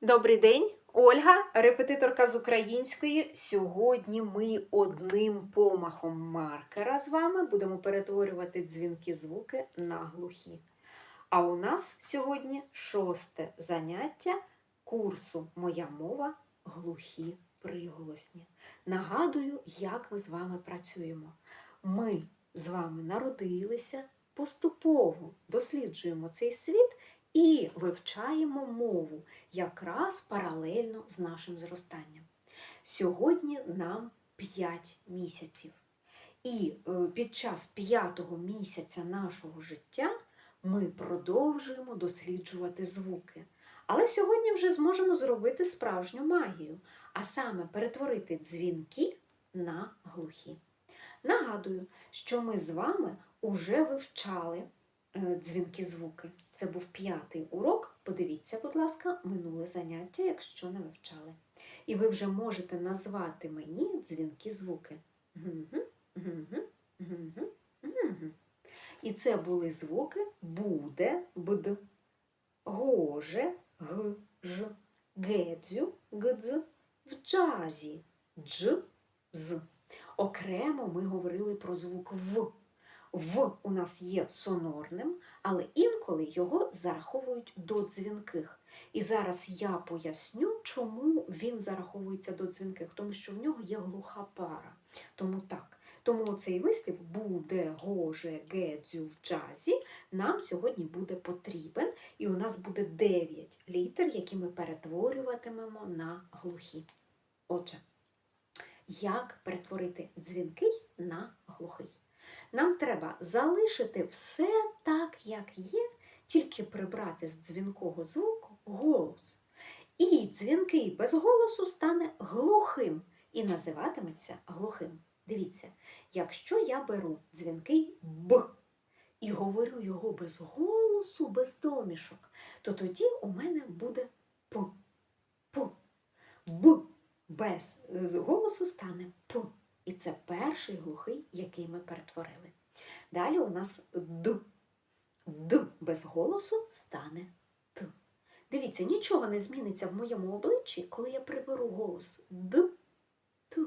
Добрий день, Ольга, репетиторка з української. Сьогодні ми одним помахом маркера з вами будемо перетворювати дзвінки звуки на глухі. А у нас сьогодні шосте заняття курсу Моя мова глухі приголосні. Нагадую, як ми з вами працюємо. Ми з вами народилися, поступово досліджуємо цей світ і вивчаємо мову якраз паралельно з нашим зростанням. Сьогодні нам 5 місяців. І е, під час п'ятого місяця нашого життя ми продовжуємо досліджувати звуки. Але сьогодні вже зможемо зробити справжню магію, а саме перетворити дзвінки на глухі. Нагадую, що ми з вами уже вивчали дзвінки звуки. Це був п'ятий урок. Подивіться, будь ласка, минуле заняття, якщо не вивчали. І ви вже можете назвати мені дзвінки звуки. І це були звуки буде, бд, гоже, г, ж, гедзю, гдз, в джазі, дж, з. Окремо ми говорили про звук В. В у нас є сонорним, але інколи його зараховують до дзвінких. І зараз я поясню, чому він зараховується до дзвінких, тому що в нього є глуха пара. Тому так. Тому цей вислів буде гоже, гедзю в джазі нам сьогодні буде потрібен, і у нас буде 9 літер, які ми перетворюватимемо на глухі. Отже, як перетворити дзвінкий на глухий? Нам треба залишити все так, як є, тільки прибрати з дзвінкого звуку голос. І дзвінкий без голосу стане глухим і називатиметься глухим. Дивіться, якщо я беру дзвінкий Б і говорю його без голосу, без домішок, то тоді у мене буде П. П. Б без е, голосу стане П. І це перший глухий, який ми перетворили. Далі у нас Д. Д без голосу стане Т. Дивіться, нічого не зміниться в моєму обличчі, коли я приберу голос Д, Т.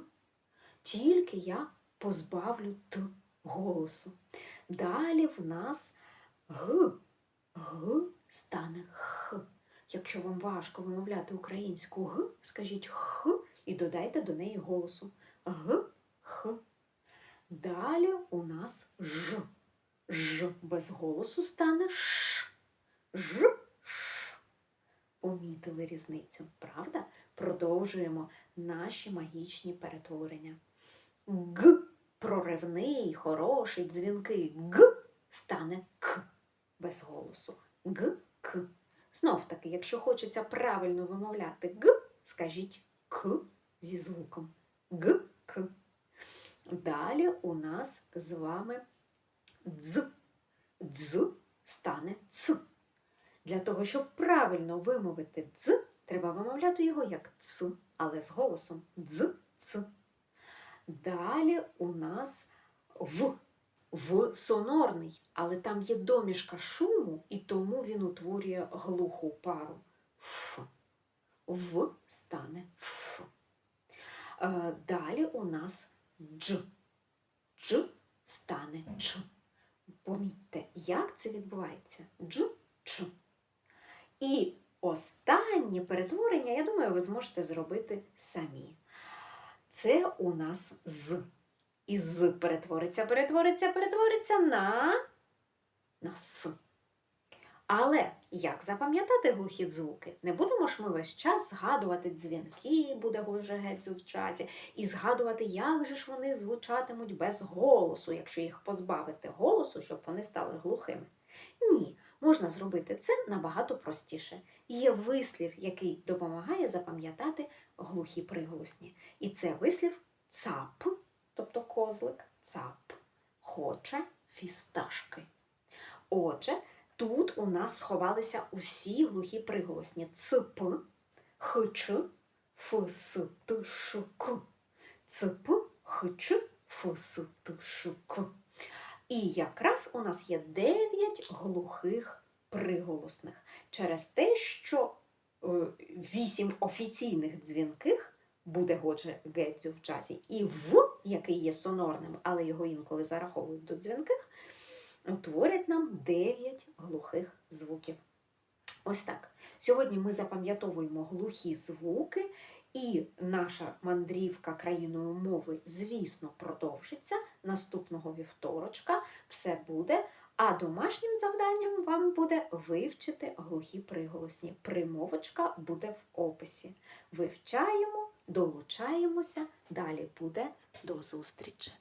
Тільки я позбавлю Т голосу. Далі в нас Г. Г стане Х. Якщо вам важко вимовляти українську Г, скажіть Х і додайте до неї голосу. Г, Х. Далі у нас Ж. Ж без голосу стане Ш. Ж, Ш. Помітили різницю, правда? Продовжуємо наші магічні перетворення. Г проривний, хороший, дзвінкий Г стане К без голосу. Г, К. Знов таки, якщо хочеться правильно вимовляти Г, скажіть К зі звуком. Г. Далі у нас з вами дз. Дз стане ц. Для того, щоб правильно вимовити дз, треба вимовляти його як ц, але з голосом дз, ц. Далі у нас в. В сонорний, але там є домішка шуму, і тому він утворює глуху пару. Ф. В стане Ф. Е, Далі у нас дж. Дж стане ч. Помітьте, як це відбувається? Дж, ч. І останнє перетворення, я думаю, ви зможете зробити самі. Це у нас з. І з перетвориться, перетвориться, перетвориться на, на с. Але як запам'ятати глухі звуки? Не будемо ж ми весь час згадувати дзвінки, буде гоже геть в часі, і згадувати, як же ж вони звучатимуть без голосу, якщо їх позбавити голосу, щоб вони стали глухими. Ні, можна зробити це набагато простіше. Є вислів, який допомагає запам'ятати глухі приголосні. І це вислів цап, тобто козлик, цап, хоче фісташки. Отже, Тут у нас сховалися усі глухі приголосні цп, хч, фс, т, к. Цп, хч, фс, т, к. І якраз у нас є дев'ять глухих приголосних через те, що вісім офіційних дзвінких буде Годжі Гетзю в джазі, і в, який є сонорним, але його інколи зараховують до дзвінких, утворять нам 9 глухих звуків. Ось так. Сьогодні ми запам'ятовуємо глухі звуки, і наша мандрівка країною мови, звісно, продовжиться наступного вівторочка. Все буде. А домашнім завданням вам буде вивчити глухі приголосні. Примовочка буде в описі. Вивчаємо, долучаємося. Далі буде до зустрічі!